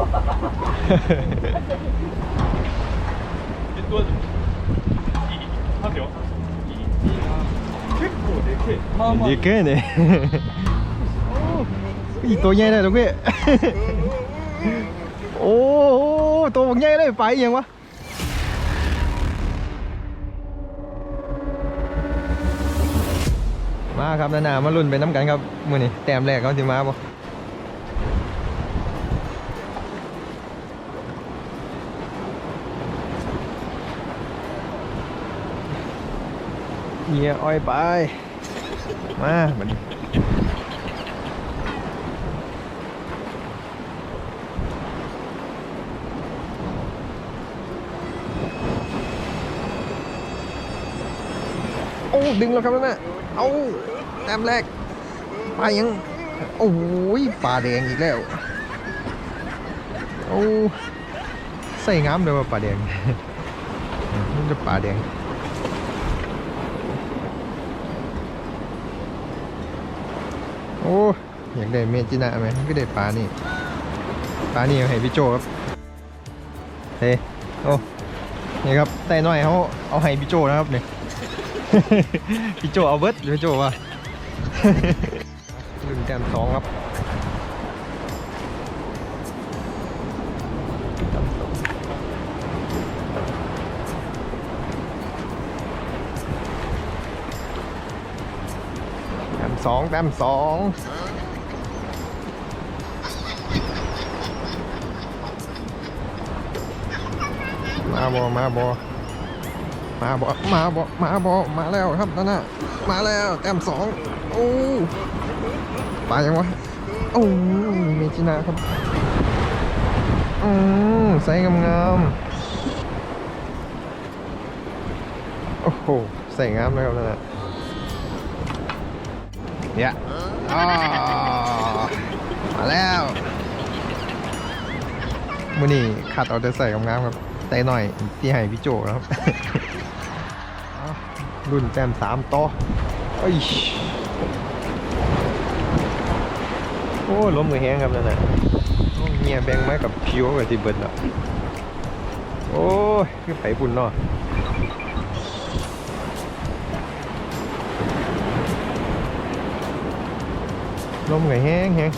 이또 하세 요. 이게네이또얘네동게오또먹얘네빠이양มาครับนานามาลุ้นไปน้ำกันครับมื้อนี้แต้มแรกเขาสิมาบ่ เฮียอ้อยไป มาบัดนี้โอ้ดึงแล้วครับนั่นน่ะเอาแต้มแรกไปยัง โอ้ยปลาแดงอีกแล้ว โอ้ใส่งามเลยว่าปลาแดงมันจะปลาแดง อ้อยากได้เมจินะไหมก็ได้ปลานี่ปลานี่เอาให้พี่โจครับเฮ้โอ้นี่ครับแต่น้อยเขาเอาให้พี่โจนะครับเนี่ยพี่โจเอาเบิร์ดหรือพี่โจวะรุ่นแต้มสองครับ สองแต้มสองมาบอมาบอมาบอมาบอมาบอมาแล้วครับนั่นน่ะมาแล้วแต้มสองโอ้ปลายังวะโอ้เมจินะครับอืมใส่งามๆโอ้โหใส่งามเลยครับนั่นน่ะ เนี่ยอ่ามาแล้วมือนี่ขัดเอาแต่ใส่งามๆครับใส่หน่อยที่ให้พี่โจนะครับ รุ่นแต้มสามต่อเอ้ยโอ้ล้มมือแห้งครับนั่นน่ะเมียแบงไม้กับผิวกับที่เบิร์ดแล้วโอ้ยคือไผบุญเนาะ ลมกับแห้งแห้ง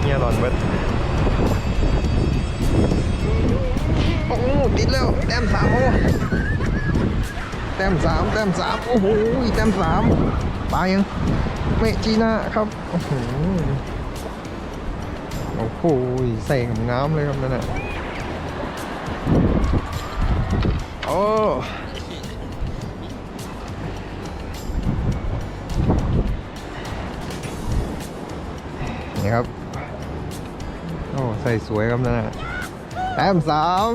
เมียหลอนเบิดโอ้ติดแล้วแต้มสามโอ้แต้มสามแต้มสามโอ้โหแต้มสามปลายังเมจีน่าครับโอ้โหโอ้โหใส่งามเลยครับนั่นน่ะโอ้ นี่ครับ โอ้ ใส่สวยครับนั่นนะแต้มสาม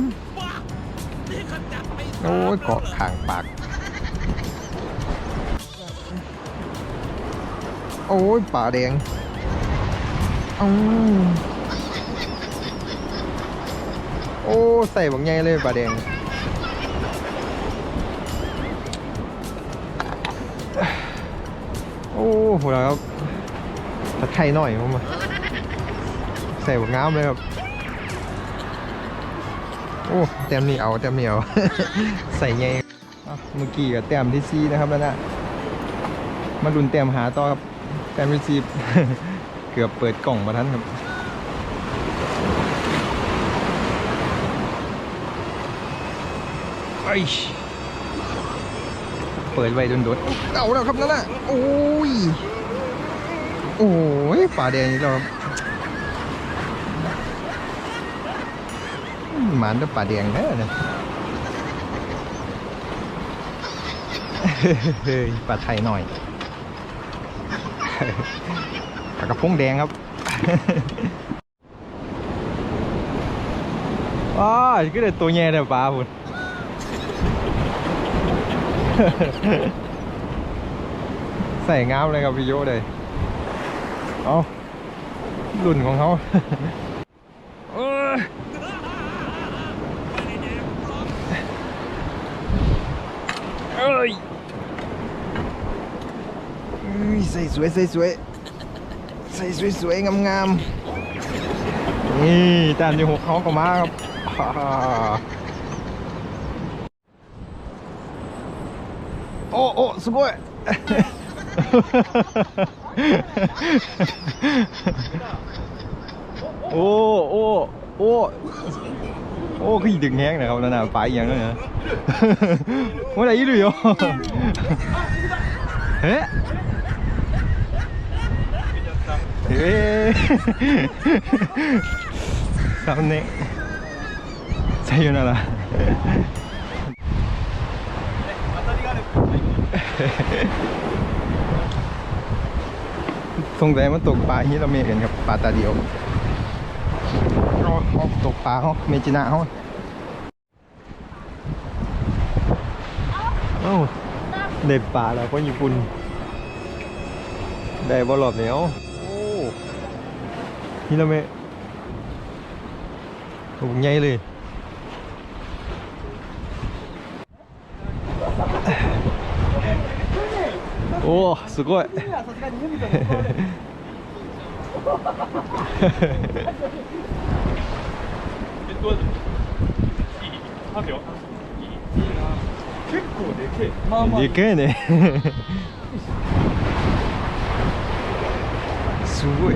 โอ้ยเกาะข่างปาก โอ้ยป่าแดงเอาโอ้ ใส่บังใหญ่เลยป่าแดงโอ้โหแล้วครับ ตะไคร่หน่อยผมมาใส่บักงามเลยครับ โอ้แต้มนี่เอาแต้มนี่เอาใส่ไงเมื่อกี้กับแต้มที่ซีนะครับแล้วนะมาดุนแต้มหาต่อครับแต้มที่ซีเกือบเปิดกล่องมาทันครับไอยเปิดไว้โดนๆเอาแล้วครับนั่นน่ะโอ้ย โอ้ยป่าแดงนี่เราหมันด้วยป่าแดงแท้เนี่ยเฮ้ยปลาไทยหน่อยปลากระพงแดงครับว้าก็ได้ตัวแง่เลยปลาพุ่นใส่งามเลยครับพี่โยเลย เอารุ่นของเขา เอ้ย เอ้ยอุ้ยใส่สวยใส่สวยใส่สวยสวยงามงามๆ นี่แต้มที่หกเขาก็มาครับฮ่าโอ้โอ้すごい โอ้โอ้โอ้โอ้คือดึงแห้งนะครับนั่นน่ะปลาอีกอย่างนั่นนะว่าอะไรอีหรือよเฮ้ええ残念さよなら สงสัยมันตกปลาฮิราเมะกันครับปลาตาเดียวเอาเอาตกปลาเขาเมจินะเขาเอ้าได้ปลาแล้วก็ญี่ปุ่นได้บอลลอบเหนียวโอ้ฮิราเมะโอ้ใหญ่เลย おおすごい。結構でけえ、まあまあ、でけえね。すごい。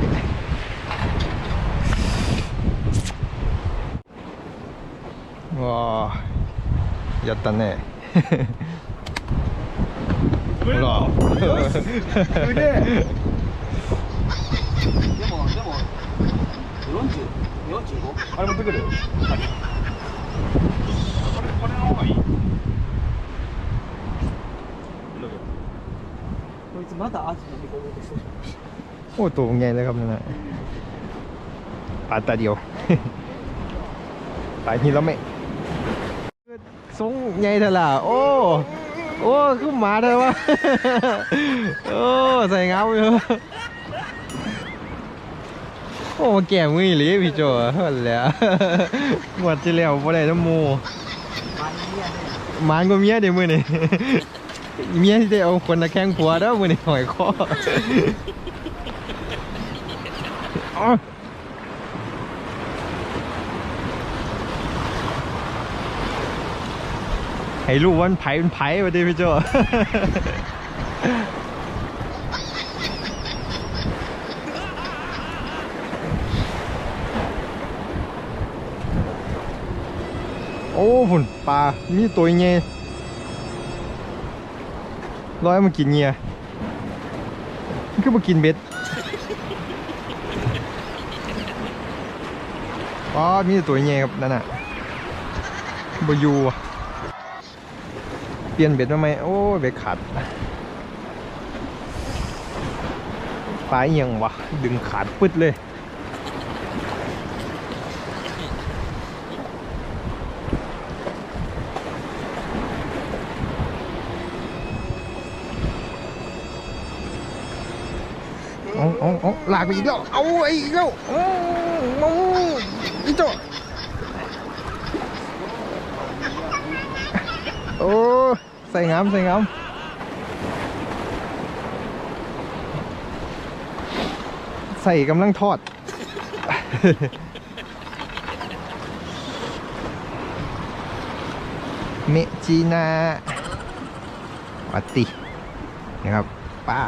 わあやったね。Bravo. Öyle. あれ持ってくる、はい、これこれの方がいいこいつまだアジの猫ごとしてるおっと nghe đấy không này. À tại điều tại như lắm mẹ. Xuống ngay thôi là ô. oh. โอ้โอ้คือหมาเลยวะโอ้ใส่เงาอยู่โอ้แก่มือหรือพี่โจนั่นแหละงวดที่แล้วบ่ได้น้ำหมูมันเนี่ยเนี่ยหมานก็เมียเดี๋ยวมือนี่เมียที่ได้เอาคนตะแคงผัวเด้อมือนี่หอยคอ อ๋อให้รู้ว่ามันไผ่เป็นไผ่มาดิพี่โจโอ้ผุนปลา มีตัวเงี้ยร้อยมากินเงี้ยมันคือมากินเบ็ดอ๋อมีแต่ตัวเงี้ยครับนั่นน่ะบอยูอะ เปลี่ยนเบ็ดมาไหมโอ้ยเบ็ดขาดปลาเอียงวะ ดึงขาดปึ๊ดเลยเอาเอาเอาลากไปอีกแล้ว เอาไอ้อีกแล้วเอาเอาอีกจ้ะโอ้ ใส่งามใส่งามใส่กำลังทอด เมจีนาวัตตินะครับ ป้า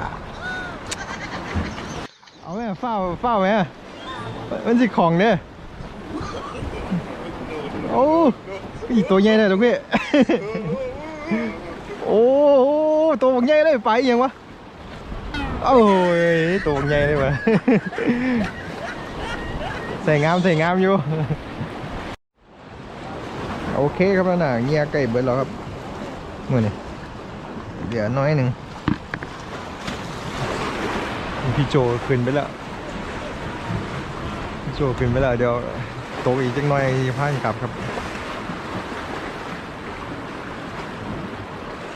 เอาไหมเฝ้าเฝ้าไหมมันสิของเนี่ยโอ้อีตัวใหญ่เลยลูกพี่โอ้ ตัวบักใหญ่เลยไปยังวะโอ้ยตัวบักใหญ่เลยวะใส่งามใส่งามอยู่โอเคครับแล้วนะเงียใกล้เบิดแล้วครับมือนี่เดี๋ยวน้อยหนึ่งพี่โจขึ้นไปแล้วพี่โจขึ้นไปแล้วเดี๋ยวโตอีกจักหน่อยพานกลับครับ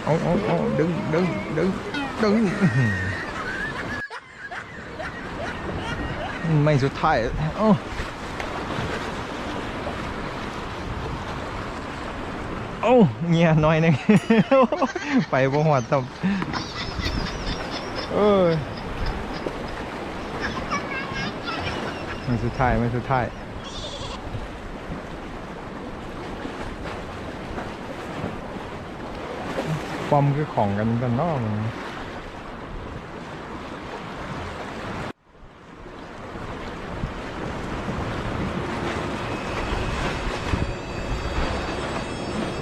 เอาเอาเอาดึงดึงดึงดึงไม่สุดท้ายเอาเอาเงียน่อยนึงไปบ่หอดตับเออมันสุดท้ายไมันสุดท้าย ความคือของกันกันนอก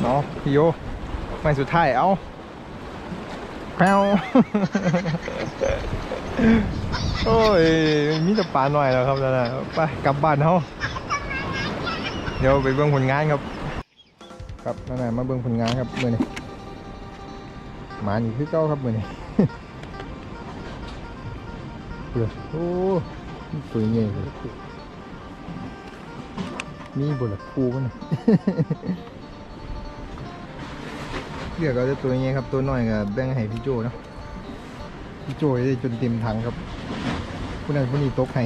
เนาะพี่โยไม่สุดท้ายเอาแพวโอ้ยมีแต่ปลาหน่อยแล้วครับนั่นน่ะไปกลับบ้านเขาเดี๋ยวไปเบิ่งผลงานครับ ครับนั่นน่ะมาเบิ่งผลงานครับมือนี้ หมานี่คือเก้าครับมือนี้เปลือกโอ้ตัวใหญ่เลยมีบทปูมันเดี๋ยวก็จะตัวใหญ่ครับตัวน้อยก็แบ่งให้พี่โจเนาะพี่โจได้จนเต็มถังครับผู้นั้นผู้นี้ตกให้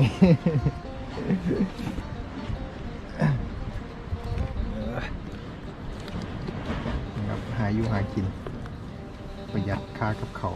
นะครับหาอยู่หากิน ประหยัดค่ากับเขา